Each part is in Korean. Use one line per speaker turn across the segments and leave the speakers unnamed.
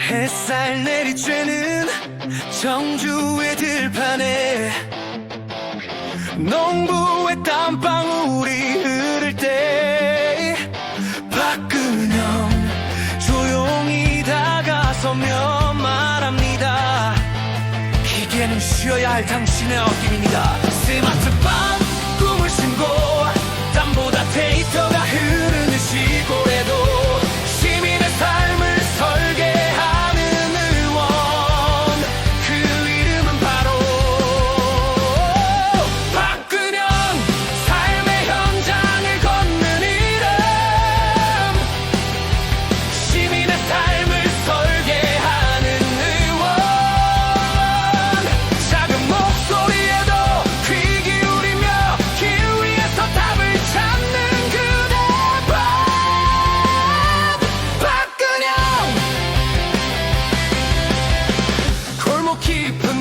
햇살 내리쬐는 청주의 들판에 농부의 땀방울이 흐를 때 박근영 조용히 다가서며 말합니다. 기계는 쉬어야 할 당신의 어김입니다. 스마트폰. keep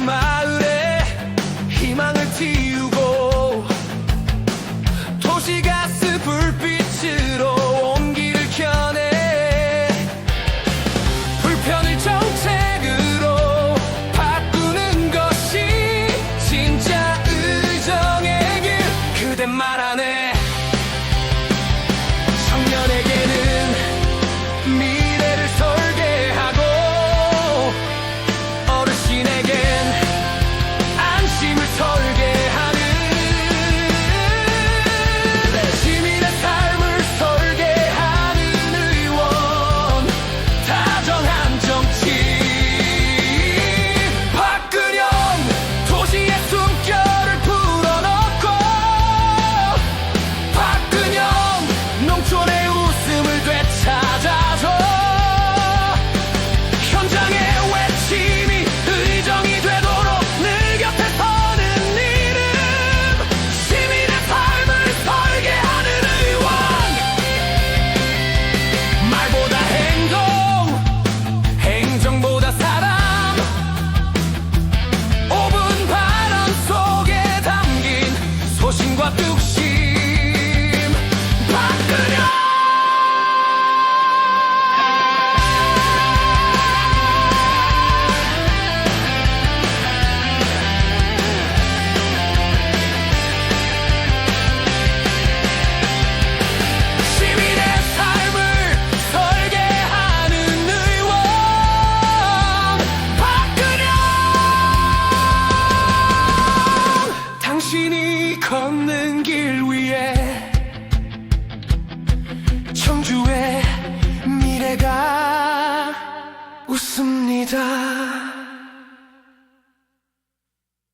웃습니다.